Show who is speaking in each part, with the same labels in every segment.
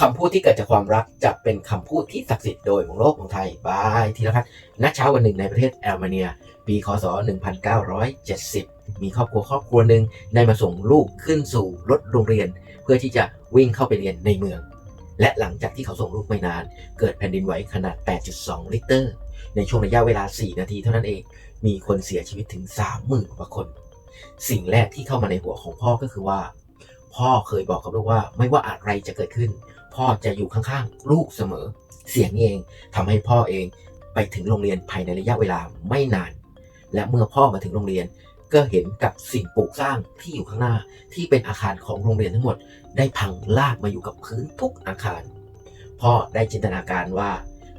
Speaker 1: คำพูดที่เกิดจากความรักจะเป็นคำพูดที่ศักดิ์สิทธิ์โดยมองโลกของไทยบายธีรพัฒน์ณเช้าวันหนึ่งในประเทศแอลเมเนีย ปีคศ 1970 มีครอบครัวครอบครัวหนึ่งได้มาส่งลูกขึ้นสู่รถโรงเรียน เพื่อที่จะวิ่งเข้าไปเรียนในเมือง และหลังจากที่เขาส่งลูกไม่นาน เกิดแผ่นดินไหวขนาด 8.2 ลิตอร์ในช่วงระยะเวลา 4 นาทีเท่านั้นเอง มีคนเสียชีวิตถึง 30,000กว่าคน สิ่งแรกที่เข้ามาในหัวของพ่อก็คือว่า พ่อเคยบอกกับลูกว่าไม่ว่าอะไรจะเกิดขึ้น พ่อจะอยู่ข้างๆลูกเสมอ เสียงนี้เองทำให้พ่อเองไปถึงโรงเรียนภายในระยะเวลาไม่นาน และเมื่อพ่อมาถึงโรงเรียนก็เห็นกับสิ่งปลูกสร้างที่อยู่ข้างหน้าที่เป็นอาคารของโรงเรียนทั้งหมด ได้พังลากมาอยู่กับพื้นทุกอาคาร พ่อได้จินตนาการว่า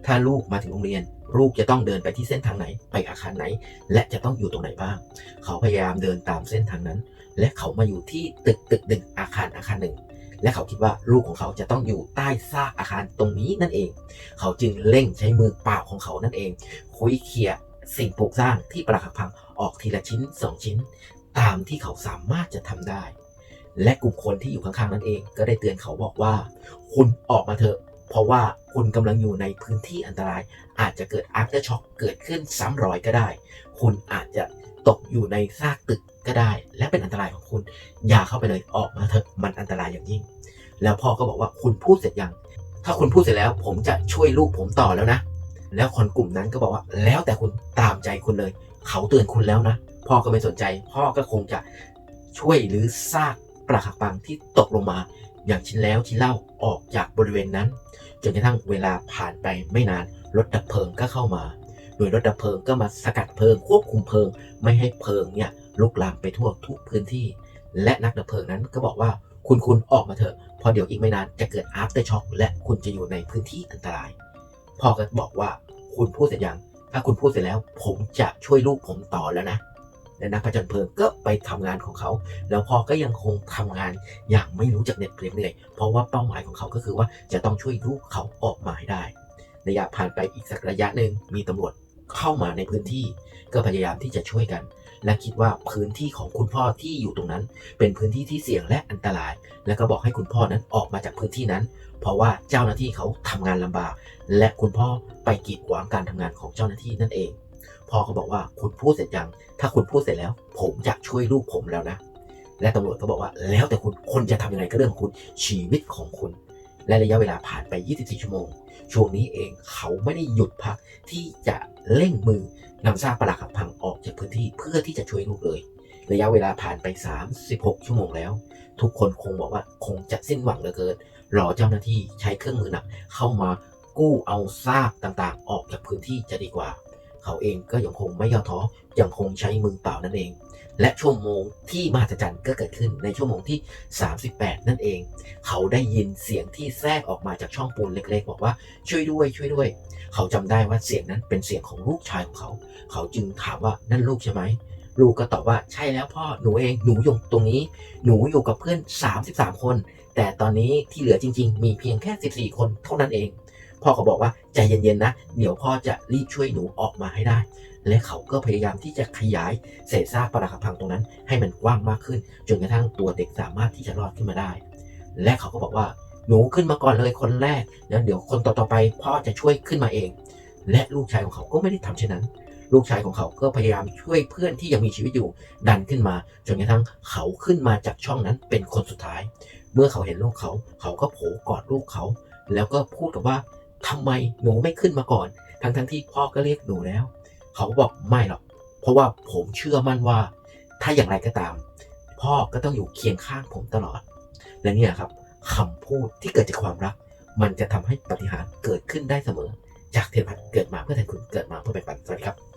Speaker 1: ถ้าลูกมาถึงโรงเรียน ลูกจะต้องเดินไปที่เส้นทางไหนไปอาคารไหน และจะต้องอยู่ตรงไหนบ้าง เขาพยายามเดินตามเส้นทางนั้น และเขามาอยู่ที่ตึกตึกหนึ่งอาคารอาคารหนึ่ง และเขาคิดว่าลูกของเขาจะต้องอยู่ใต้ซากอาคารตรงนี้นั่นเอง เขาจึงเร่งใช้มือเปล่าของเขานั่นเองคุยเขี่ยสิ่งปลูกสร้างที่ปรักหักพังออกทีละชิ้นสองชิ้น ตามที่เขาสามารถจะทำได้ และกลุ่มคนที่อยู่ข้างๆนั่นเอง ก็ได้เตือนเขาบอกว่า คุณออกมาเถอะเพราะว่าคุณกำลังอยู่ในพื้นที่อันตราย อาจจะเกิด after shock เกิดขึ้นซ้ำรอยก็ได้ คุณอาจจะตกอยู่ในซากตึกก็ได้ และเป็นอันตรายของคุณ อย่าเข้าไปเลยออกมาเถอะมันอันตรายอย่างยิ่ง แล้วพ่อก็บอกว่าคุณพูดเสร็จยัง ถ้าคุณพูดเสร็จแล้ว ผมจะช่วยลูกผมต่อแล้วนะ แล้วคนกลุ่มนั้นก็บอกว่า แล้วแต่คุณตามใจคุณเลย เขาเตือนคุณแล้วนะ พ่อก็ไม่สนใจ พ่อก็คงจะช่วยหรือซากปรักหักพังที่ตกลงมา อย่างชิ้นแล้วชิ้นเล่าออกจากบริเวณนั้น จนกระทั่งเวลาผ่านไปไม่นาน รถดับเพลิงก็เข้ามา โดยรถดับเพลิงก็มาสกัดเพลิง ควบคุมเพลิง ไม่ให้เพลิงเนี่ยลุกลามไปทั่วทุกพื้นที่ และนักดับเพลิงนั้นก็บอกว่า คุณคุณออกมาเถอะเพราะเดี๋ยวอีกไม่นานจะเกิด after shock และคุณจะอยู่ในพื้นที่อันตราย พ่อก็บอกว่าคุณพูดเสร็จยัง ถ้าคุณพูดเสร็จแล้ว ผมจะช่วยลูกผมต่อแล้วนะและนักผจญเพลิงก็ไปทำงานของเขา แล้วพ่อก็ยังคงทำงานอย่างไม่รู้จักเหน็ดเหนื่อย เพราะว่าเป้าหมายของเขาก็คือว่าจะต้องช่วยลูกเขาออกมาให้ได้ ระยะผ่านไปอีกสักระยะหนึ่งมีตำรวจ เข้ามาในพื้นที่ ก็พยายามที่จะช่วยกัน และคิดว่าพื้นที่ของคุณพ่อที่อยู่ตรงนั้น เป็นพื้นที่ที่เสี่ยงและอันตราย แล้วก็บอกให้คุณพ่อนั้นออกมาจากพื้นที่นั้น เพราะว่าเจ้าหน้าที่เขาทำงานลำบาก และคุณพ่อไปกีดขวางการทำงานของเจ้าหน้าที่นั่นเองพ่อก็บอกว่าคุณพูดเสร็จยัง ถ้าคุณพูดเสร็จแล้ว ผมจะช่วยลูกผมแล้วนะ และตำรวจก็บอกว่าแล้วแต่คุณ คนจะทำยังไงก็เรื่องของคุณ ชีวิตของคุณ และระยะเวลาผ่านไป 24 ชั่วโมง ช่วงนี้เองเขาไม่ได้หยุดพักที่จะเร่งมือนำซากปลักหักพังออกจากพื้นที่เพื่อที่จะช่วยลูกเลย ระยะเวลาผ่านไป 36 ชั่วโมงแล้ว ทุกคนคงบอกว่าคงจะสิ้นหวังเหลือเกินรอเจ้าหน้าที่ใช้เครื่องมือหนักเข้ามากู้เอาซากต่างๆ ออกจากพื้นที่จะดีกว่า เขาเองก็ยังคงไม่ย่อท้อยังคงใช้มือเปล่านั่นเอง และชั่วโมงที่มหัศจรรย์ก็เกิดขึ้นในชั่วโมงที่ 38 นั่นเอง เขาได้ยินเสียงที่แทรกออกมาจากช่องปูนเล็กๆ บอกว่าช่วยด้วยช่วยด้วย เขาจำได้ว่าเสียงนั้นเป็นเสียงของลูกชายของเขา เขาจึงถามว่านั่นลูกใช่ไหมลูกก็ตอบว่าใช่แล้วพ่อหนูเองหนูอยู่ตรงนี้ หนูอยู่กับเพื่อน 33 คน แต่ตอนนี้ที่เหลือจริง ๆ มีเพียงแค่ 14 คนเท่านั้นเอง พ่อก็บอกว่าใจเย็นๆนะ เดี๋ยวพ่อจะรีบช่วยหนูออกมาให้ได้ และเขาก็พยายามที่จะขยายเศษซากปรักหักพังตรงนั้น ให้มันกว้างมากขึ้น จนกระทั่งตัวเด็กสามารถที่จะรอดขึ้นมาได้ และเขาก็บอกว่าหนูขึ้นมาก่อนเลยคนแรกแล้วเดี๋ยวคนต่อๆไป พ่อจะช่วยขึ้นมาเอง และลูกชายของเขาก็ไม่ได้ทำเช่นนั้น ลูกชายของเขาก็พยายามช่วยเพื่อนที่ยังมีชีวิตอยู่ดันขึ้นมาจนกระทั่งเขาขึ้นมาจากช่องนั้นเป็นคนสุดท้าย เมื่อเขาเห็นลูกเขา เขาก็โผล่กอดลูกเขา แล้วก็พูดกับว่า ทำไมหนูไม่ขึ้นมาก่อน ทั้งทั้งที่พ่อก็เรียกหนูแล้ว เขาก็บอกไม่หรอก เพราะว่าผมเชื่อมั่นว่า ถ้าอย่างไรก็ตาม พ่อก็ต้องอยู่เคียงข้างผมตลอด และเนี่ยครับคำพูดที่เกิดจากความรัก มันจะทำให้ปฏิหารเกิดขึ้นได้เสมอ จากเทพพันเกิดมาเพื่อแทนคุณเกิดมาเพื่อแบ่งปันสวัสดีครับ